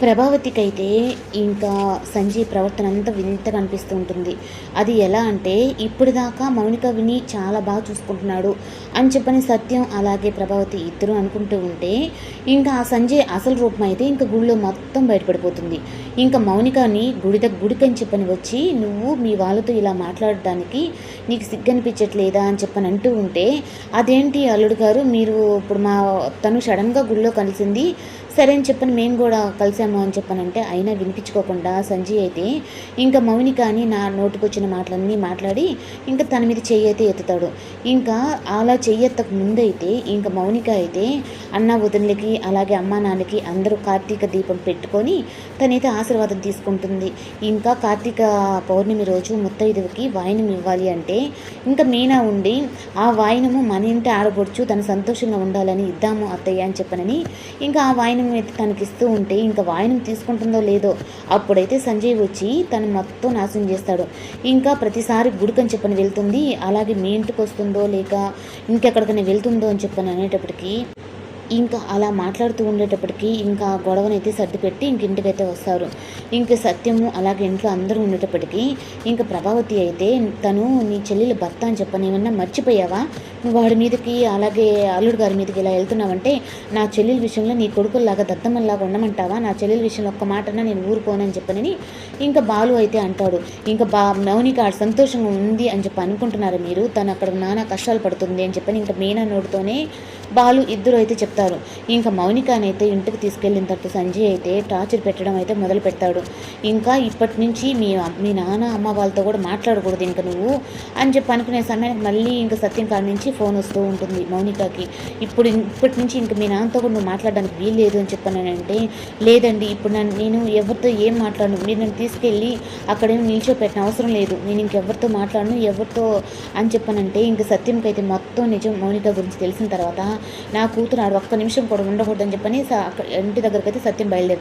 ప్రభావతికైతే ఇంకా సంజయ్ ప్రవర్తన అంతా వింతగా అనిపిస్తూ ఉంటుంది అది ఎలా అంటే ఇప్పటిదాకా మౌనిక విని చాలా బాగా చూసుకుంటున్నాడు అని చెప్పని సత్యం అలాగే ప్రభావతి ఇద్దరు అనుకుంటూ ఉంటే ఇంకా ఆ సంజయ్ అసలు రూపం అయితే ఇంకా గుడిలో మొత్తం బయటపడిపోతుంది. ఇంకా మౌనికని గుడిద గుడికని చెప్పని వచ్చి నువ్వు మీ వాళ్ళతో ఇలా మాట్లాడడానికి నీకు సిగ్గనిపించట్లేదా? అని చెప్పని అంటూ ఉంటే అదేంటి అల్లుడు గారు మీరు ఇప్పుడు మా తను సడన్గా గుడిలో కలిసింది సరే అని చెప్పని మేము కూడా కలిసాము అని చెప్పనంటే అయినా వినిపించుకోకుండా సంజయ్ అయితే ఇంకా మౌని అని నా నోటికొచ్చిన మాటలన్నీ మాట్లాడి ఇంకా తన మీద చెయ్యి అయితే ఎత్తుతాడు. ఇంకా అలా చెయ్యి ముందైతే ఇంకా మౌనిక అయితే అన్న వదినలకి అలాగే అమ్మా నాన్నకి అందరూ కార్తీక దీపం పెట్టుకొని తనైతే ఆశీర్వాదం తీసుకుంటుంది. ఇంకా కార్తీక పౌర్ణమి రోజు ముత్తైదువుకి వాయినం ఇవ్వాలి అంటే ఇంకా మీనా ఉండి ఆ వాయినము మన ఇంటి ఆడబొడుచు తను సంతోషంగా ఉండాలని ఇద్దాము అత్తయ్య అని చెప్పనని ఇంకా ఆ వాయినం అయితే తనకి ఇస్తూ ఉంటే ఇంకా వాయినం తీసుకుంటుందో లేదో అప్పుడైతే సంజయ్ వచ్చి తను మొత్తం నాశనం చేస్తాడు. ఇంకా ప్రతిసారి గుడికని చెప్పని వెళ్తుంది అలాగే మీ ఇంటికి వస్తుందో లేక ఇంకెక్కడికైనా వెళ్తుందో అని చెప్పని అనేటప్పటికీ ఇంకా అలా మాట్లాడుతూ ఉండేటప్పటికి ఇంకా గొడవనైతే సర్దిపెట్టి ఇంక ఇంటికైతే వస్తారు. ఇంక సత్యము అలాగే ఇంట్లో అందరూ ఉండేటప్పటికీ ఇంకా ప్రభావతి అయితే తను నీ చెల్లెలు భర్త అని చెప్పని ఏమన్నా మర్చిపోయావా? నువ్వు వాడి మీదకి అలాగే అల్లుడు గారి మీదకి ఇలా వెళ్తున్నావంటే నా చెల్లెల విషయంలో నీ కొడుకుల్లాగా దత్తమ్మల్లాగా ఉండమంటావా? నా చెల్లెల విషయంలో ఒక్క మాటన్నా నేను ఊరుకోనని చెప్పనని ఇంకా బాలు అయితే అంటాడు. ఇంకా బా నవనికి ఆడ సంతోషంగా ఉంది అని చెప్పి అనుకుంటున్నారు మీరు? తను అక్కడ నానా కష్టాలు పడుతుంది అని చెప్పని ఇంకా మీనా నోటితోనే బాలు ఇద్దరు అయితే చెప్తారు ఇంకా మౌనికానైతే ఇంటికి తీసుకెళ్ళిన తర్వాత సంజయ్ అయితే టార్చర్ పెట్టడం అయితే మొదలు పెడతాడు. ఇంకా ఇప్పటి నుంచి మీ మీ నాన్న అమ్మ వాళ్ళతో కూడా మాట్లాడకూడదు ఇంకా నువ్వు అని చెప్పి అనుకునే సమయానికి మళ్ళీ ఇంకా సత్యం కాడ నుంచి ఫోన్ వస్తూ ఉంటుంది మౌనికకి. ఇప్పుడు ఇప్పటి నుంచి ఇంకా మీ నాన్నతో కూడా నువ్వు మాట్లాడడానికి వీలు లేదు అని చెప్పానంటే లేదండి ఇప్పుడు నన్ను నేను ఎవరితో ఏం మాట్లాడను. మీరు నన్ను తీసుకెళ్ళి అక్కడ నిల్చోపెట్టిన అవసరం లేదు. నేను ఇంకెవరితో మాట్లాడను ఎవరితో అని చెప్పానంటే ఇంకా సత్యంకి అయితే మొత్తం నిజం మౌనిక గురించి తెలిసిన తర్వాత నా కూతురు ఆడ ఒక్క నిమిషం కూడా ఉండకూడదని చెప్పని అక్కడ ఇంటి దగ్గరికి అయితే సత్యం బయలుదేరు